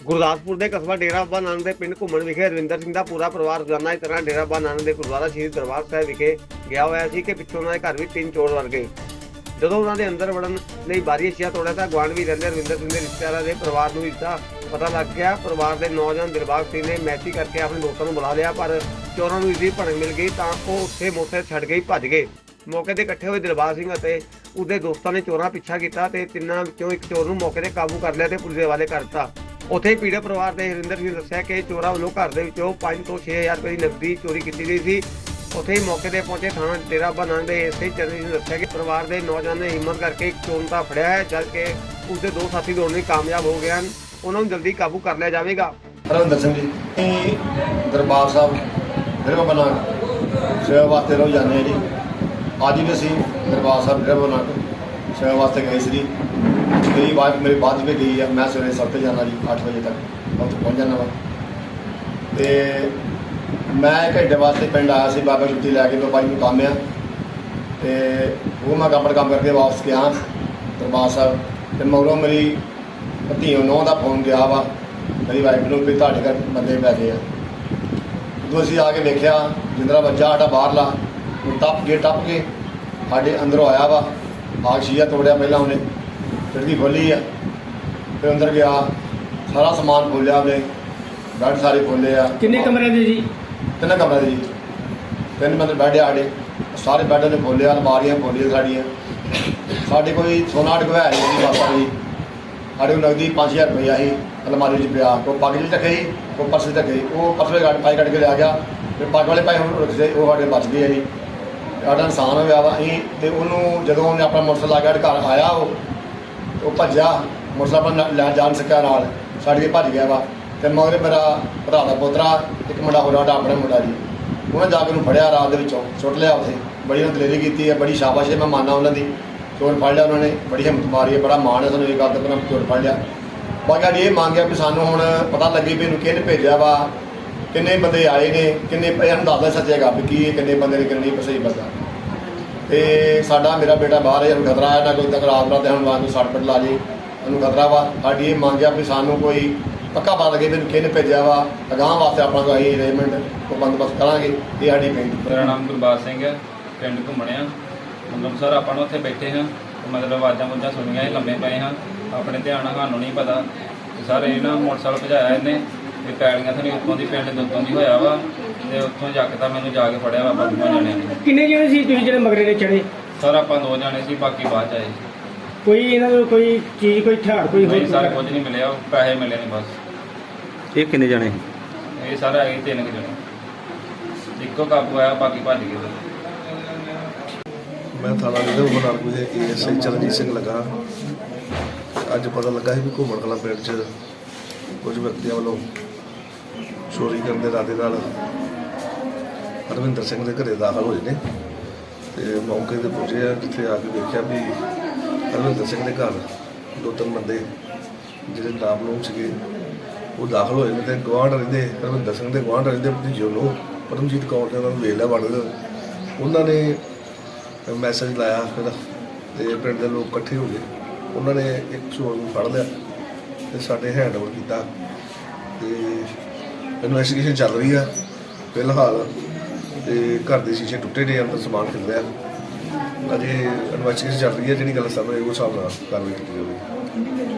ਗੁਰਦਾਸਪੁਰ ਦੇ ਕਸਬਾ ਡੇਰਾ ਬਾਬਾ ਨਾਨਕ ਦੇ ਪਿੰਡ ਘੁੰਮਣ ਵਿਖੇ ਰਵਿੰਦਰ ਸਿੰਘ ਦਾ ਪੂਰਾ ਪਰਿਵਾਰ ਰੋਜ਼ਾਨਾ ਇਸ ਤਰ੍ਹਾਂ ਡੇਰਾ ਬਾਬਾ ਨਾਨਕ ਦੇ ਗੁਰਦੁਆਰਾ ਸ਼੍ਰੀ ਦਰਬਾਰ ਸਾਹਿਬ ਵਿਖੇ ਗਿਆ ਹੋਇਆ ਸੀ ਕਿ ਪਿੱਛੋਂ ਉਹਨਾਂ ਦੇ ਘਰ ਵਿੱਚ ਤਿੰਨ ਚੋਰ ਵੜ ਗਏ। ਜਦੋਂ ਉਹਨਾਂ ਦੇ ਅੰਦਰ ਵੜਨ ਲਈ ਬਾਰੀ ਸ਼ੀਆ ਤੋੜਿਆ ਤਾਂ ਗੁਆਂਢ ਵੀ ਰਹਿੰਦੇ ਰਵਿੰਦਰ ਸਿੰਘ ਦੇ ਰਿਸ਼ਤੇਦਾਰਾਂ ਦੇ ਪਰਿਵਾਰ ਨੂੰ ਇਸਦਾ ਪਤਾ ਲੱਗ ਗਿਆ। ਪਰਿਵਾਰ ਦੇ ਨੌਜਵਾਨ ਦਿਲਬਾਗ ਸਿੰਘ ਨੇ ਮੈਚੀ ਕਰਕੇ ਆਪਣੇ ਦੋਸਤਾਂ ਨੂੰ ਬੁਲਾ ਲਿਆ, ਪਰ ਚੋਰਾਂ ਨੂੰ ਇਸਦੀ ਭੜਕ ਮਿਲ ਗਈ ਤਾਂ ਉਹ ਉੱਥੇ ਮੋਟਰ ਛੱਡ ਕੇ ਭੱਜ ਗਏ। ਮੌਕੇ ਤੇ ਇਕੱਠੇ ਹੋਏ ਦਿਲਬਾਗ ਸਿੰਘ ਅਤੇ ਉਹਦੇ ਦੋਸਤਾਂ ਨੇ ਚੋਰਾਂ ਪਿੱਛਾ ਕੀਤਾ ਤੇ ਤਿੰਨਾਂ ਵਿੱਚੋਂ ਇੱਕ ਚੋਰ ਨੂੰ ਮੌਕੇ ਤੇ ਕਾਬੂ ਕਰ ਲਿਆ ਤੇ ਪੁਲਿਸ ਦੇ ਹਵਾਲੇ ਕਰ ਦਿੱਤਾ। ਉੱਥੇ ਹੀ ਪੀੜਤ ਪਰਿਵਾਰ ਦੇ ਹਰਿੰਦਰ ਸਿੰਘ ਨੇ ਦੱਸਿਆ ਕਿ ਚੋਰਾਂ ਵੱਲੋਂ ਘਰ ਦੇ ਵਿੱਚੋਂ 5 ਤੋਂ 6000 ਰੁਪਏ ਦੀ ਨਕਦੀ ਚੋਰੀ ਕੀਤੀ ਗਈ ਸੀ। ਉੱਥੇ ਹੀ ਮੌਕੇ ਤੇ ਪਹੁੰਚੇ ਥਾਣਾ ਡੇਰਾ ਬਾਬਾ ਦੇ ਐਸਆਈ ਚਰਨਜੀਤ ਨੇ ਦੱਸਿਆ ਕਿ ਪਰਿਵਾਰ ਦੇ ਨੌਜਵਾਨ ਨੇ ਹਿੰਮਤ ਕਰਕੇ ਇੱਕ ਚੋਰ ਫੜਿਆ ਹੈ ਜਦ ਕਿ ਉਸਦੇ ਦੋ ਸਾਥੀ ਦੌੜਨ ਵਿੱਚ ਕਾਮਯਾਬ ਹੋ ਗਏ ਹਨ। ਉਹਨਾਂ ਨੂੰ ਜਲਦੀ ਕਾਬੂ ਕਰ ਲਿਆ ਜਾਵੇਗਾ। ਹਰਵਿੰਦਰ ਸਿੰਘ ਜੀ ਦਰਬਾਰ ਸਾਹਿਬ ਫਿਰ ਬਣਾ ਸੇਵਾ ਵਾਸਤੇ ਰੋ ਜਾਂਦੇ ਹਾਂ ਜੀ। ਅੱਜ ਵੀ ਅਸੀਂ ਦਰਬਾਰ ਸਾਹਿਬ ਫਿਰ ਬਣਾ ਸੇਵਾ ਵਾਸਤੇ ਗਏ ਸੀ ਜੀ। ਮੇਰੀ ਵਾਈਫ ਮੇਰੇ ਬਾਅਦ ਵਿੱਚ ਗਈ ਆ। ਮੈਂ ਸਵੇਰੇ ਸੱਤ ਤੇ ਜਾਣਾ ਜੀ 8 ਵਜੇ ਤੱਕ। ਉੱਥੇ ਪਹੁੰਚ ਜਾਣਾ ਵਾ। ਤੇ ਮੈਂ ਘੰਟੇ ਵਾਸਤੇ ਪਿੰਡ ਆਇਆ ਸੀ, ਬਾਬਾ ਛੁੱਟੀ ਲੈ ਕੇ ਬਾਬਾ ਜੀ ਨੂੰ ਕੰਮ ਆ। ਤੇ ਉਹ ਮੈਂ ਆਪਣਾ ਕੰਮ ਕਰਕੇ ਵਾਪਸ ਗਿਆ, ਦਰਬਾਰ ਸਾਹਿਬ। ਤੇ ਮਗਰੋਂ ਮੇਰੀ ਧੀਓ ਨੌ ਦਾ ਫੋਨ ਗਿਆ ਵਾ। ਮੇਰੀ ਵਾਈਫ ਨੂੰ ਵੀ ਤੁਹਾਡੇ ਘਰ ਬੰਦੇ ਪੈ ਗਏ ਆ। ਜਦੋਂ ਅਸੀਂ ਆ ਕੇ ਵੇਖਿਆ, ਜਿੰਦਰਾ ਬੱਚਾ ਸਾਡਾ ਬਾਹਰਲਾ, ਉਹ ਟੱਪ ਕੇ ਟੱਪ ਕੇ ਸਾਡੇ ਅੰਦਰੋਂ ਆਇਆ ਵਾ। ਆਗ ਸ਼ੀਆ ਤੋੜਿਆ ਪਹਿਲਾਂ ਉਹਨੇ। ਖਿੜਕੀ ਖੋਲੀ ਆ। ਫਿਰ ਅੰਦਰ ਗਿਆ। ਸਾਰਾ ਸਮਾਨ ਖੋਲਿਆ ਉਹਨੇ ਬੈੱਡ ਸਾਰੇ ਖੋਲੇ ਆ। ਕਿੰਨੇ ਕਮਰੇ ਦੇ ਜੀ? ਤਿੰਨ ਕਮਰੇ ਦੇ ਜੀ। ਤਿੰਨ ਬੰਦੇ ਬੈੱਡ ਆ ਸਾਡੇ। ਸਾਰੇ ਬੈੱਡ ਨੇ ਖੋਲਿਆ ਅਲਮਾਰੀਆਂ ਖੋਲੀਆਂ ਸਾਡੀਆਂ। ਸਾਡੇ ਕੋਈ ਸੋਨਾ ਅਟਕਵਾਇਆ ਨਹੀਂ ਜੀ ਬਾਬਾ ਜੀ। ਸਾਡੇ ਕੋਲ ਨਗਦੀ 5000 ਰੁਪਇਆ ਸੀ ਅਲਮਾਰੀ 'ਚ ਪਿਆ। ਕੋ ਪੱਗ 'ਚ ਰੱਖੇ ਸੀ ਕੋ ਪਰਸ 'ਚ ਰੱਖੇ ਸੀ। ਉਹ ਪਰਸ ਵਿੱਚ ਪਾਈ ਕੱਢ ਕੇ ਲਿਆ ਗਿਆ। ਫਿਰ ਪੱਗ ਵਾਲੇ ਪਾਈ ਹੁਣ ਰੱਖੇ ਉਹ ਸਾਡੇ ਬਚ ਗਏ ਆ ਜੀ। ਸਾਡਾ ਨੁਕਸਾਨ ਹੋਇਆ ਵਾ ਅਸੀਂ ਤੇ ਉਹਨੂੰ ਜਦੋਂ ਉਹਨੇ ਆਪਣਾ ਮੋਟਰਸਾਈਕਲ ਲਾ ਕੇ ਸਾਡੇ ਘਰ ਆਇਆ ਉਹ ਉਹ ਭੱਜਿਆ, ਮੋਟਰਸਾਈਕਲ ਨਾਲ ਲੈ ਜਾਣ ਸਕਿਆ ਨਾਲ ਛੱਡ ਕੇ ਭੱਜ ਗਿਆ ਵਾ। ਤੇ ਮਗਰ ਮੇਰਾ ਭਰਾ ਦਾ ਪੋਤਰਾ, ਇੱਕ ਮੁੰਡਾ ਹੋਰ ਸਾਡਾ ਆਪਣੇ ਮੁੰਡਾ ਜੀ। ਉਹਨੇ ਜਾ ਕੇ ਉਹਨੂੰ ਫੜਿਆ ਰਾਤ ਦੇ ਵਿੱਚੋਂ, ਸੁੱਟ ਲਿਆ ਉੱਥੇ ਬੜੀ ਉਹਨਾਂ ਦਲੇਰੀ ਕੀਤੀ ਹੈ, ਬੜੀ ਸ਼ਾਬਾਸ਼ ਹੈ ਮੈਂ ਮੰਨਦਾ ਉਹਨਾਂ ਦੀ। ਚੋਰ ਫੜ ਲਿਆ ਉਹਨਾਂ ਨੇ, ਬੜੀ ਹਿੰਮਤ ਮਾਰੀ ਹੈ, ਬੜਾ ਮਾਣ ਹੈ ਸਾਨੂੰ ਇਹ ਗੱਲ ਤੇ ਮੈਂ ਚੋਰ ਫੜ ਲਿਆ। ਬਾਕੀ ਸਾਡੀ ਇਹ ਮੰਗ ਹੈ ਕਿ ਸਾਨੂੰ ਹੁਣ ਪਤਾ ਲੱਗੇ ਵੀ ਇਹਨੂੰ ਕਿਹਨੇ ਭੇਜਿਆ ਵਾ, ਕਿੰਨੇ ਬੰਦੇ ਆਏ ਨੇ, ਕਿੰਨੇ ਇਹਨਾਂ ਨੂੰ ਦੱਸਦਾ ਸੱਚੇਗਾ ਵੀ ਕੀ ਇਹ, ਕਿੰਨੇ ਬੰਦੇ ਨੇ, ਕਿੰਨੇ ਸਹੀ ਬੰਦਾ। ਤੇ ਸਾਡਾ ਮੇਰਾ ਬੇਟਾ ਬਾਹਰ ਹੈ, ਉਹਨੂੰ ਖਤਰਾ ਹੈ, ਨਾ ਕੋਈ ਤਕਰਾਰ ਨਾ ਤੇ ਹੁਣ ਵਾਂਗ ਸੱਟ ਲਾ ਜੇ, ਉਹਨੂੰ ਖਤਰਾ ਵਾ। ਸਾਡੀ ਇਹ ਮੰਗ ਆ ਵੀ ਸਾਨੂੰ ਕੋਈ ਪੱਕਾ ਪਤਾ ਲੱਗੇ ਮੈਨੂੰ ਕਿਹਨੇ ਭੇਜਿਆ ਵਾ? ਅਗਾਂਹ ਵਾਸਤੇ ਆਪਣਾ ਕੋਈ ਅਰੇਂਜਮੈਂਟ ਕੋ ਬੰਦੋਬਸਤ ਕਰਾਂਗੇ, ਇਹ ਸਾਡੀ ਬੇਨਤੀ ਮੇਰਾ ਨਾਮ ਗੁਰਬਾਜ ਸਿੰਘ ਹੈ, ਪਿੰਡ ਘੁੰਮਣਿਆ ਮਤਲਬ ਸਰ, ਆਪਾਂ ਨੂੰ ਉੱਥੇ ਬੈਠੇ ਹਾਂ, ਮਤਲਬ ਆਵਾਜ਼ਾਂ ਮੁੱਜਾਂ ਸੁਣੀਆਂ, ਇਹ ਲੰਮੇ ਪਏ ਹਾਂ। ਆਪਣੇ ਧਿਆਨ ਨਾਲ ਸਾਨੂੰ ਨਹੀਂ ਪਤਾ। ਤੇ ਸਰ, ਇਹ ਨਾ ਮੋਟਰਸਾਈਕਲ ਭਜਾਇਆ ਇਹਨੇ ਤੇ ਪੈਲੀਆਂ ਥਣੀ ਉੱਤੋਂ ਦੀ, ਪਿੰਡ ਦੇ ਉੱਤੋਂ ਦੀ ਹੋਇਆ ਵਾ। ਤੇ ਉੱਥੋਂ ਜਾ ਕੇ ਤਾਂ ਮੈਨੂੰ ਜਾ ਕੇ ਫੜਿਆ ਆਪਾਂ ਦੋਵਾਂ ਜਣਿਆਂ ਨੇ। ਕਿੰਨੇ ਜਣੇ ਸੀ ਤੁਸੀਂ ਜਿਹੜੇ ਮਗਰੇ ਨੇ ਚੜੇ? ਸਰ ਆਪਾਂ ਦੋ ਜਾਣੇ ਸੀ ਬਾਕੀ ਬਾਅਦ ਚ ਆਏ ਕੋਈ ਇਹਨਾਂ ਨੂੰ ਕੋਈ ਚੀਜ਼ ਕੋਈ ਹਥਿਆਰ ਕੋਈ ਨਹੀਂ ਸਰ ਹੋਰ ਕੁਝ ਨਹੀਂ ਮਿਲਿਆ ਪੈਸੇ ਮਿਲੇ ਨੇ ਬਸ। ਇਹ ਕਿੰਨੇ ਜਣੇ? ਇਹ ਸਾਰਾ ਹੈਗੇ ਤਿੰਨ ਕੁ ਜਣੇ। ਇੱਕੋ ਕਾਬੂ ਆਇਆ ਬਾਕੀ ਭੱਜ ਗਏ ਮੈਂ ਥਾਣਾ ਦੇ ਬਨਾਰਸ ਦੇ ਏਐਸਆਈ ਚਰਨਜੀਤ ਸਿੰਘ ਲੱਗਾ। ਅੱਜ ਪਤਾ ਲੱਗਾ ਸੀ ਵੀ ਘੁੰਮਣ ਕਲਾ ਪਿੰਡ 'ਚ ਕੁਝ ਵਿਅਕਤੀਆਂ ਵੱਲੋਂ ਚੋਰੀ ਕਰਨ ਦੇ ਇਰਾਦੇ ਨਾਲ ਹਰਵਿੰਦਰ ਸਿੰਘ ਦੇ ਘਰੇ ਦਾਖਲ ਹੋਏ ਨੇ। ਤੇ ਮੌਕੇ ਤੇ ਪਹੁੰਚੇ ਆ, ਜਿੱਥੇ ਆ ਕੇ ਦੇਖਿਆ ਵੀ ਹਰਵਿੰਦਰ ਸਿੰਘ ਦੇ ਘਰ ਦੋ ਤਿੰਨ ਬੰਦੇ ਜਿਹੜੇ ਨਾਮ ਨੂੰ ਸੀਗੇ, ਉਹ ਦਾਖਲ ਹੋਏ ਨੇ ਤੇ ਗਵਾਂਢ ਰਹਿੰਦੇ ਹਰਵਿੰਦਰ ਸਿੰਘ ਦੇ ਗਵਾਂਢ ਰਹਿੰਦੇ ਭਤੀਜੇ ਨੂੰ ਪਰਮਜੀਤ ਕੌਰ ਨੇ ਉਹਨਾਂ ਨੂੰ ਵੇਖ ਲਿਆ ਵੜ ਉਹਨਾਂ ਨੇ ਮੈਸੇਜ ਲਾਇਆ ਫਿਰ ਤੇ ਪਿੰਡ ਦੇ ਲੋਕ ਇਕੱਠੇ ਹੋ ਗਏ। ਉਹਨਾਂ ਨੇ ਇੱਕ ਚੋਰ ਨੂੰ ਫੜ ਲਿਆ ਤੇ ਸਾਡੇ ਹੈਂਡਓਵਰ ਕੀਤਾ। ਤੇ ਇਨਵੈਸਟੀਗੇਸ਼ਨ ਚੱਲ ਰਹੀ ਆ। ਫਿਲਹਾਲ ਤੇ ਘਰ ਦੇ ਸ਼ੀਸ਼ੇ ਟੁੱਟੇ ਨੇ ਅੰਦਰ ਸਮਾਨ ਖਿਲਰਿਆ ਅਜੇ ਇਨਵੈਸਟੀਗੇਸ਼ਨ ਚੱਲ ਰਹੀ ਹੈ ਜਿਹੜੀ ਗੱਲ ਸਾਹਮਣੇ ਆਈ, ਉਹ ਹਿਸਾਬ ਨਾਲ ਕਾਰਵਾਈ ਕੀਤੀ ਜਾਵੇਗੀ।